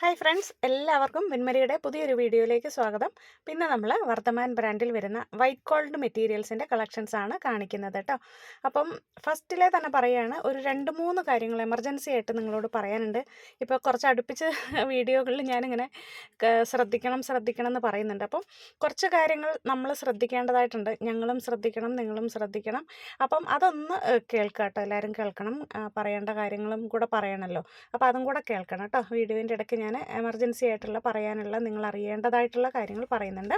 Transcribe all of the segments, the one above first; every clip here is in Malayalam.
ഹായ് ഫ്രണ്ട്സ് എല്ലാവർക്കും വെൺമരിയുടെ പുതിയൊരു വീഡിയോയിലേക്ക് സ്വാഗതം. പിന്നെ നമ്മൾ വർത്തമാൻ ബ്രാൻഡിൽ വരുന്ന വൈറ്റ് ഗോൾഡ് മെറ്റീരിയൽസിന്റെ കളക്ഷൻസ് ആണ് കാണിക്കുന്നത് കേട്ടോ. അപ്പം ഫസ്റ്റിലെ തന്നെ പറയുകയാണ് ഒരു രണ്ട് മൂന്ന് കാര്യങ്ങൾ എമർജൻസി ആയിട്ട് നിങ്ങളോട് പറയാനുണ്ട്. ഇപ്പോൾ കുറച്ച് അടുപ്പിച്ച് വീഡിയോകളിൽ ഞാനിങ്ങനെ ശ്രദ്ധിക്കണം ശ്രദ്ധിക്കണം എന്ന് പറയുന്നുണ്ട്. അപ്പം കുറച്ച് കാര്യങ്ങൾ നമ്മൾ ശ്രദ്ധിക്കേണ്ടതായിട്ടുണ്ട്. ഞങ്ങളും ശ്രദ്ധിക്കണം നിങ്ങളും ശ്രദ്ധിക്കണം. അപ്പം അതൊന്ന് കേൾക്കുക കേൾക്കാം കേട്ടോ. എല്ലാവരും കേൾക്കണം പറയേണ്ട കാര്യങ്ങളും കൂടെ പറയണമല്ലോ അപ്പോൾ അതും കൂടെ കേൾക്കണം കേട്ടോ. വീഡിയോന്റെ ഇടയ്ക്ക് ഞാൻ എമർജൻസി ആയിട്ടുള്ള പറയാനുള്ള നിങ്ങൾ അറിയേണ്ടതായിട്ടുള്ള കാര്യങ്ങൾ പറയുന്നുണ്ട്.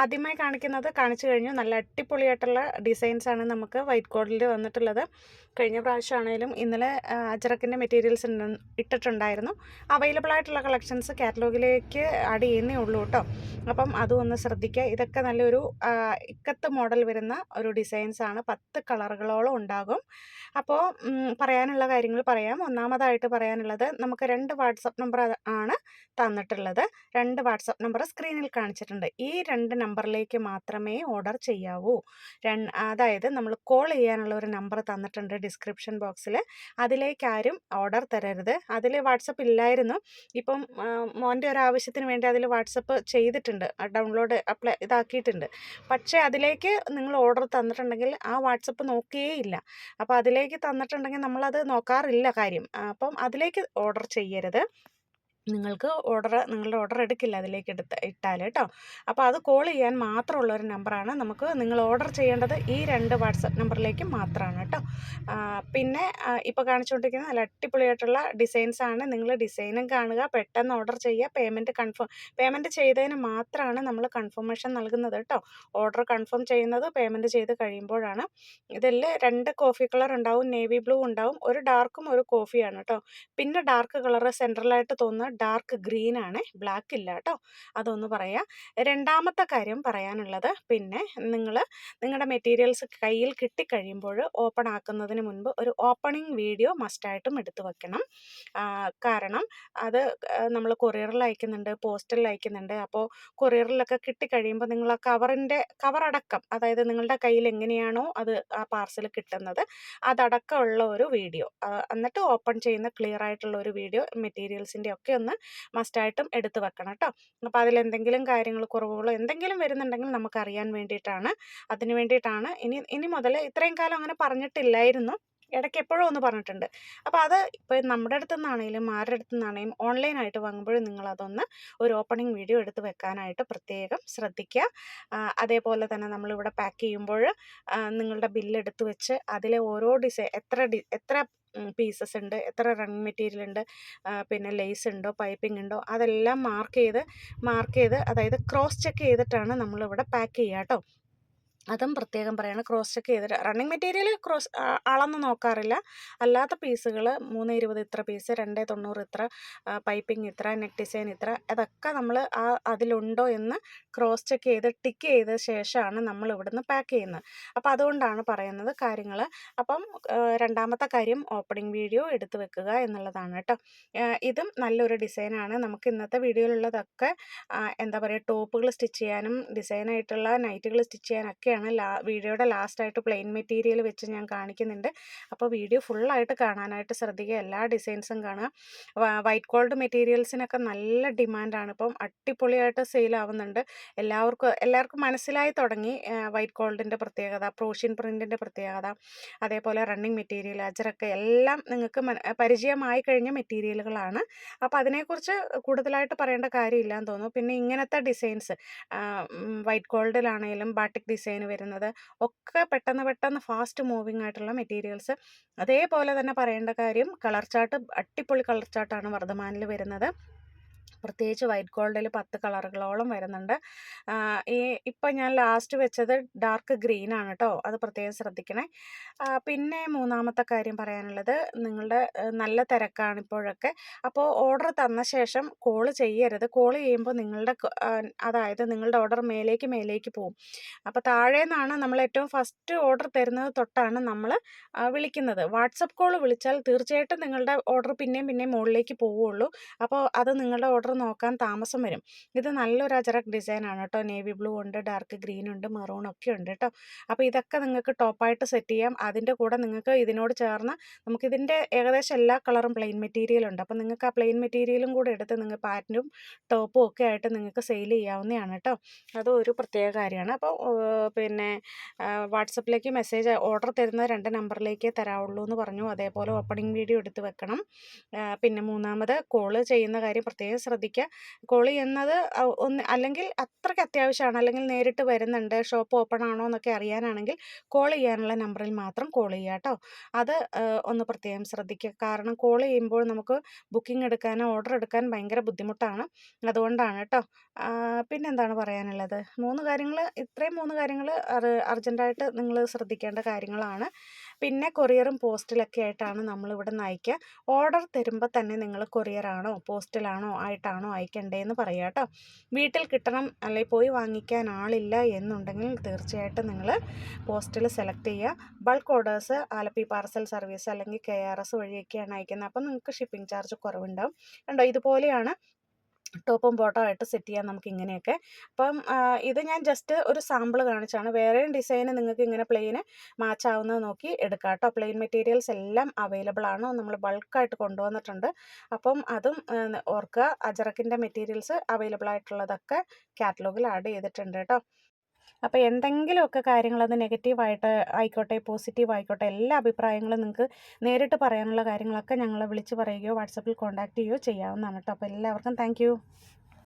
ആദ്യമായി കാണിക്കുന്നത് കാണിച്ചു കഴിഞ്ഞു. നല്ല അടിപൊളിയായിട്ടുള്ള ഡിസൈൻസ് ആണ് നമുക്ക് വൈറ്റ് കോഡിൽ വന്നിട്ടുള്ളത്. കഴിഞ്ഞ പ്രാവശ്യമാണേലും ഇന്നലെ അജറക്കിന്റെ മെറ്റീരിയൽസ് ഇട്ടിട്ടുണ്ടായിരുന്നു. അവൈലബിൾ ആയിട്ടുള്ള കളക്ഷൻസ് കാറ്റലോഗിലേക്ക് ആഡ് ചെയ്യുന്നേ ഉള്ളൂ കേട്ടോ അപ്പം അതും ഒന്ന് ശ്രദ്ധിക്കുക ഇതൊക്കെ നല്ലൊരു ഇക്കത്ത് മോഡൽ വരുന്ന ഒരു ഡിസൈൻസ് ആണ്. പത്ത് കളറുകളോളം ഉണ്ടാകും. അപ്പോൾ പറയാനുള്ള കാര്യങ്ങൾ പറയാം. ഒന്നാമതായിട്ട് പറയാനുള്ളത് നമുക്ക് രണ്ട് വാട്സപ്പ് നമ്പർ ആണ് തന്നിട്ടുള്ളത്. രണ്ട് വാട്സപ്പ് നമ്പർ സ്ക്രീനിൽ കാണിച്ചിട്ടുണ്ട്. ഈ രണ്ട് നമ്പറിലേക്ക് മാത്രമേ ഓർഡർ ചെയ്യാവൂ. അതായത് നമ്മൾ കോൾ ചെയ്യാനുള്ള ഒരു നമ്പർ തന്നിട്ടുണ്ട് ഡിസ്ക്രിപ്ഷൻ ബോക്സിൽ. അതിലേക്ക് ആരും ഓർഡർ തരരുത്. അതിൽ വാട്സപ്പ് ഇല്ലായിരുന്നു. ഇപ്പം മോന്റെ ഒരു ആവശ്യത്തിന് വേണ്ടി അതിൽ വാട്സപ്പ് ചെയ്തിട്ടുണ്ട്. ഡൗൺലോഡ് അപ്ലൈ ഇതാക്കിയിട്ടുണ്ട്. പക്ഷേ അതിലേക്ക് നിങ്ങൾ ഓർഡർ തന്നിട്ടുണ്ടെങ്കിൽ ആ വാട്സപ്പ് നോക്കുകയേയില്ല അപ്പോൾ അതിലേക്ക് തന്നിട്ടുണ്ടെങ്കിൽ നമ്മളത് നോക്കാറില്ല കാര്യം. അപ്പം അതിലേക്ക് ഓർഡർ ചെയ്യരുത്. നിങ്ങൾക്ക് ഓർഡർ നിങ്ങളുടെ ഓർഡർ എടുക്കില്ല അതിലേക്ക് എടുത്ത് ഇട്ടാൽ കേട്ടോ. അപ്പോൾ അത് കോൾ ചെയ്യാൻ മാത്രമുള്ള ഒരു നമ്പറാണ് നമുക്ക് നിങ്ങൾ ഓർഡർ ചെയ്യേണ്ടത് ഈ രണ്ട് വാട്സപ്പ് നമ്പറിലേക്ക് മാത്രമാണ് കേട്ടോ. പിന്നെ ഇപ്പോൾ കാണിച്ചുകൊണ്ടിരിക്കുന്ന നല്ല അടിപൊളിയായിട്ടുള്ള ആണ്. നിങ്ങൾ ഡിസൈനും കാണുക പെട്ടെന്ന് ഓർഡർ ചെയ്യുക പേയ്മെന്റ് കൺഫേം പേയ്മെന്റ് ചെയ്തതിന് മാത്രമാണ് നമ്മൾ കൺഫർമേഷൻ നൽകുന്നത് കേട്ടോ. ഓർഡർ കൺഫേം ചെയ്യുന്നത് പേയ്മെന്റ് ചെയ്ത് കഴിയുമ്പോഴാണ്. ഇതിൽ രണ്ട് കോഫി കളർ ഉണ്ടാവും നേവി ബ്ലൂ ഉണ്ടാവും ഒരു ഡാർക്കും ഒരു കോഫിയാണ് കേട്ടോ. പിന്നെ ഡാർക്ക് കളർ സെൻട്രലായിട്ട് തോന്നുന്ന ഡാർക്ക് ഗ്രീൻ ആണ് ബ്ലാക്ക് ഇല്ല കേട്ടോ അതൊന്ന് പറയാം. രണ്ടാമത്തെ കാര്യം പറയാനുള്ളത് പിന്നെ നിങ്ങൾ നിങ്ങളുടെ മെറ്റീരിയൽസ് കയ്യിൽ കിട്ടിക്കഴിയുമ്പോൾ ഓപ്പൺ ആക്കുന്നതിന് മുൻപ് ഒരു ഓപ്പണിംഗ് വീഡിയോ മസ്റ്റായിട്ടും എടുത്തു വെക്കണം. കാരണം അത് നമ്മൾ കൊറിയറിൽ അയക്കുന്നുണ്ട് പോസ്റ്റലിൽ അയക്കുന്നുണ്ട് അപ്പോൾ കൊറിയറിലൊക്കെ കിട്ടിക്കഴിയുമ്പോൾ നിങ്ങൾ ആ കവറിന്റെ കവറടക്കം അതായത് നിങ്ങളുടെ കയ്യിൽ എങ്ങനെയാണോ അത് ആ പാർസൽ കിട്ടുന്നത് അതടക്കമുള്ള ഒരു വീഡിയോ എന്നിട്ട് ഓപ്പൺ ചെയ്യുന്ന ക്ലിയർ ആയിട്ടുള്ള ഒരു വീഡിയോ മെറ്റീരിയൽസിന്റെ ഒക്കെ ഒന്ന് മസ്റ്റായിട്ടും എടുത്ത് വെക്കണം കേട്ടോ അപ്പോൾ അതിലെന്തെങ്കിലും കാര്യങ്ങൾ കുറവുകളോ എന്തെങ്കിലും വരുന്നുണ്ടെങ്കിൽ നമുക്ക് അറിയാൻ വേണ്ടിയിട്ടാണ്. അതിന് വേണ്ടിയിട്ടാണ്. ഇനി ഇനി മുതൽ ഇത്രയും കാലം അങ്ങനെ പറഞ്ഞിട്ടില്ലായിരുന്നു. ഇടയ്ക്ക് എപ്പോഴും ഒന്ന് പറഞ്ഞിട്ടുണ്ട്. അപ്പോൾ അത് ഇപ്പോൾ നമ്മുടെ അടുത്തു നിന്നാണെങ്കിലും ആരുടെ അടുത്തു നിന്നാണെങ്കിലും ഓൺലൈനായിട്ട് വാങ്ങുമ്പോഴും നിങ്ങളതൊന്ന് ഒരു ഓപ്പണിംഗ് വീഡിയോ എടുത്ത് വെക്കാനായിട്ട് പ്രത്യേകം ശ്രദ്ധിക്കുക. അതേപോലെ തന്നെ നമ്മളിവിടെ പാക്ക് ചെയ്യുമ്പോൾ നിങ്ങളുടെ ബില്ലെടുത്ത് വെച്ച് അതിലെ ഓരോ ഡിസൈൻ എത്ര ഡി എത്ര പീസസ് ഉണ്ട് എത്ര റണ്ണിങ് മെറ്റീരിയൽ ഉണ്ട് പിന്നെ ലേസ് ഉണ്ടോ പൈപ്പിംഗ് ഉണ്ടോ അതെല്ലാം മാർക്ക് ചെയ്ത് മാർക്ക് ചെയ്ത് അതായത് ക്രോസ് ചെക്ക് ചെയ്തിട്ടാണ് നമ്മളിവിടെ പാക്ക് ചെയ്യുക കേട്ടോ. അതും പ്രത്യേകം പറയണം. ക്രോസ് ചെക്ക് ചെയ്തിട്ട് റണ്ണിങ് മെറ്റീരിയൽ ക്രോസ് അളന്ന് നോക്കാറില്ല. അല്ലാത്ത പീസുകൾ മൂന്ന് ഇരുപത് ഇത്ര പീസ് രണ്ട് തൊണ്ണൂറ് ഇത്ര പൈപ്പിംഗ് ഇത്ര നെക്ക് ഡിസൈൻ ഇത്ര അതൊക്കെ നമ്മൾ ആ അതിലുണ്ടോ എന്ന് ക്രോസ് ചെക്ക് ചെയ്ത് ടിക്ക് ചെയ്ത ശേഷമാണ് നമ്മൾ ഇവിടുന്ന് പാക്ക് ചെയ്യുന്നത്. അപ്പോൾ അതുകൊണ്ടാണ് പറയുന്നത് കാര്യങ്ങൾ. അപ്പം രണ്ടാമത്തെ കാര്യം ഓപ്പണിംഗ് വീഡിയോ എടുത്ത് വെക്കുക എന്നുള്ളതാണ് കേട്ടോ. ഇതും നല്ലൊരു ഡിസൈനാണ് നമുക്ക് ഇന്നത്തെ വീഡിയോയിലുള്ളതൊക്കെ എന്താ പറയുക ടോപ്പുകൾ സ്റ്റിച്ച് ചെയ്യാനും ഡിസൈനായിട്ടുള്ള നൈറ്റുകൾ സ്റ്റിച്ച് ചെയ്യാനൊക്കെയാണ് ലാ വീഡിയോയുടെ ലാസ്റ്റായിട്ട് പ്ലെയിൻ മെറ്റീരിയൽ വെച്ച് ഞാൻ കാണിക്കുന്നുണ്ട്. അപ്പോൾ വീഡിയോ ഫുള്ളായിട്ട് കാണാനായിട്ട് ശ്രദ്ധിക്കുക. എല്ലാ ഡിസൈൻസും കാണുക. വൈറ്റ് ഗോൾഡ് മെറ്റീരിയൽസിനൊക്കെ നല്ല ഡിമാൻഡാണ്. ഇപ്പം അടിപൊളിയായിട്ട് സെയിലാവുന്നുണ്ട്. എല്ലാവർക്കും എല്ലാവർക്കും മനസ്സിലായി തുടങ്ങി വൈറ്റ് ഗോൾഡിന്റെ പ്രത്യേകത പ്രോഷ്യൻ പ്രിന്റിന്റെ പ്രത്യേകത അതേപോലെ റണ്ണിങ് മെറ്റീരിയൽ അജറൊക്കെ എല്ലാം നിങ്ങൾക്ക് പരിചയമായി കഴിഞ്ഞ മെറ്റീരിയലുകളാണ്. അപ്പോൾ അതിനെക്കുറിച്ച് കൂടുതലായിട്ട് പറയേണ്ട കാര്യമില്ലാന്ന് തോന്നുന്നു. പിന്നെ ഇങ്ങനത്തെ ഡിസൈൻസ് വൈറ്റ് ഗോൾഡിലാണെങ്കിലും ബാട്ടിക് ഡിസൈൻ വരുന്നത്. ഒക്കെ പെട്ടെന്ന് പെട്ടെന്ന് ഫാസ്റ്റ് മൂവിങ് ആയിട്ടുള്ള മെറ്റീരിയൽസ് അതേപോലെ തന്നെ പറയേണ്ട കാര്യം കളർ ചാർട്ട് അടിപൊളി കളർ ചാർട്ടാണ് വർദ്ധമാനിൽ വരുന്നത്. പ്രത്യേകിച്ച് വൈറ്റ് ഗോൾഡിൽ പത്ത് കളറുകളോളം വരുന്നുണ്ട്. ഈ ഇപ്പം ഞാൻ ലാസ്റ്റ് വെച്ചത് ഡാർക്ക് ഗ്രീൻ ആണ് കേട്ടോ അത് പ്രത്യേകം ശ്രദ്ധിക്കണേ. പിന്നെ മൂന്നാമത്തെ കാര്യം പറയാനുള്ളത് നിങ്ങളുടെ നല്ല തിരക്കാണ് ഇപ്പോഴൊക്കെ. അപ്പോൾ ഓർഡർ തന്ന ശേഷം കോൾ ചെയ്യരുത്. കോൾ ചെയ്യുമ്പോൾ നിങ്ങളുടെ അതായത് നിങ്ങളുടെ ഓർഡർ മേലേക്ക് മേലേക്ക് പോവും. അപ്പോൾ താഴെ നിന്നാണ് നമ്മൾ ഏറ്റവും ഫസ്റ്റ് ഓർഡർ തരുന്നത് തൊട്ടാണ് നമ്മൾ വിളിക്കുന്നത്. വാട്സപ്പ് കോൾ വിളിച്ചാൽ തീർച്ചയായിട്ടും നിങ്ങളുടെ ഓർഡർ പിന്നെയും പിന്നെയും മുകളിലേക്ക് പോവുള്ളൂ അപ്പോൾ അത് നിങ്ങളുടെ ഓർഡർ നോക്കാൻ താമസം വരും. ഇത് നല്ലൊരു അജറക് ഡിസൈനാണ് കേട്ടോ. നേവി ബ്ലൂ ഉണ്ട് ഡാർക്ക് ഗ്രീൻ ഉണ്ട് മെറൂൺ ഒക്കെ ഉണ്ട് കേട്ടോ. അപ്പോൾ ഇതൊക്കെ നിങ്ങൾക്ക് ടോപ്പായിട്ട് സെറ്റ് ചെയ്യാം. അതിന്റെ കൂടെ നിങ്ങൾക്ക് ഇതിനോട് ചേർന്ന് നമുക്കിതിന്റെ ഏകദേശം എല്ലാ കളറും പ്ലെയിൻ മെറ്റീരിയൽ ഉണ്ട്. അപ്പോൾ നിങ്ങൾക്ക് ആ പ്ലെയിൻ മെറ്റീരിയലും കൂടെ എടുത്ത് നിങ്ങൾ പാന്റും ടോപ്പും ഒക്കെ ആയിട്ട് നിങ്ങൾക്ക് സെയിൽ ചെയ്യാവുന്നതാണ് കേട്ടോ. അത് ഒരു പ്രത്യേക കാര്യമാണ്. അപ്പോൾ പിന്നെ വാട്സപ്പിലേക്ക് മെസ്സേജ് ഓർഡർ തരുന്ന രണ്ട് നമ്പറിലേക്കേ തരാവുള്ളൂ എന്ന് പറഞ്ഞു. അതേപോലെ ഓപ്പണിംഗ് വീഡിയോ എടുത്ത് വെക്കണം. പിന്നെ മൂന്നാമത് കോൾ ചെയ്യുന്ന കാര്യം പ്രത്യേകം കോൾ ചെയ്യുന്നത് ഒന്ന് അല്ലെങ്കിൽ അത്രയ്ക്ക് അത്യാവശ്യമാണ്. അല്ലെങ്കിൽ നേരിട്ട് വരുന്നുണ്ട് ഷോപ്പ് ഓപ്പൺ ആണോ എന്നൊക്കെ അറിയാനാണെങ്കിൽ കോൾ ചെയ്യാനുള്ള നമ്പറിൽ മാത്രം കോൾ ചെയ്യുക കേട്ടോ. അത് ഒന്ന് പ്രത്യേകം ശ്രദ്ധിക്കുക. കാരണം കോൾ ചെയ്യുമ്പോൾ നമുക്ക് ബുക്കിംഗ് എടുക്കാനോ ഓർഡർ എടുക്കാൻ ഭയങ്കര ബുദ്ധിമുട്ടാണ്. അതുകൊണ്ടാണ് കേട്ടോ. പിന്നെ പിന്നെന്താണ് പറയാനുള്ളത്? മൂന്ന് കാര്യങ്ങൾ ഇത്രയും മൂന്ന് കാര്യങ്ങൾ അർജന്റായിട്ട് നിങ്ങൾ ശ്രദ്ധിക്കേണ്ട കാര്യങ്ങളാണ്. പിന്നെ കൊറിയറും പോസ്റ്റിലൊക്കെ ആയിട്ടാണ് നമ്മളിവിടെ അയക്കുക ഓർഡർ തരുമ്പോൾ തന്നെ നിങ്ങൾ കൊറിയറാണോ പോസ്റ്റിലാണോ ആയിട്ടാണോ അയക്കേണ്ടതെന്ന് പറയുക കേട്ടോ. വീട്ടിൽ കിട്ടണം അല്ലെങ്കിൽ പോയി വാങ്ങിക്കാൻ ആളില്ല എന്നുണ്ടെങ്കിൽ തീർച്ചയായിട്ടും നിങ്ങൾ പോസ്റ്റിൽ സെലക്ട് ചെയ്യുക. Bulk orders Alleppey parcel service അല്ലെങ്കിൽ കെ ആർ എസ് വഴിയൊക്കെയാണ് അയക്കുന്നത്. അപ്പം നിങ്ങൾക്ക് ഷിപ്പിംഗ് ചാർജ് കുറവുണ്ടാവും. കണ്ടോ ഇതുപോലെയാണ് ടോപ്പും ബോട്ടം ആയിട്ട് സെറ്റ് ചെയ്യാം നമുക്ക് ഇങ്ങനെയൊക്കെ അപ്പം ഇത് ഞാൻ ജസ്റ്റ് ഒരു സാമ്പിൾ കാണിച്ചാണ്. വേറെയും ഡിസൈൻ നിങ്ങൾക്ക് ഇങ്ങനെ പ്ലെയിന് മാച്ച് ആവുന്നത് നോക്കി എടുക്കാം കേട്ടോ. പ്ലെയിൻ മെറ്റീരിയൽസ് എല്ലാം അവൈലബിൾ ആണ്. നമ്മൾ ബൾക്കായിട്ട് കൊണ്ടുവന്നിട്ടുണ്ട്. അപ്പം അതും ഓർക്കുക അജറക്കിന്റെ മെറ്റീരിയൽസ് അവൈലബിൾ ആയിട്ടുള്ളതൊക്കെ കാറ്റലോഗിൽ ആഡ് ചെയ്തിട്ടുണ്ട് കേട്ടോ. അപ്പോൾ എന്തെങ്കിലുമൊക്കെ കാര്യങ്ങൾ അത് നെഗറ്റീവായിട്ട് ആയിക്കോട്ടെ പോസിറ്റീവ് ആയിക്കോട്ടെ എല്ലാ അഭിപ്രായങ്ങളും നിങ്ങൾക്ക് നേരിട്ട് പറയാനുള്ള കാര്യങ്ങളൊക്കെ ഞങ്ങളെ വിളിച്ച് പറയുകയോ വാട്സപ്പിൽ കോൺടാക്റ്റ് ചെയ്യുകയോ ചെയ്യാവുന്നതാണ് കേട്ടോ. അപ്പോൾ എല്ലാവർക്കും താങ്ക്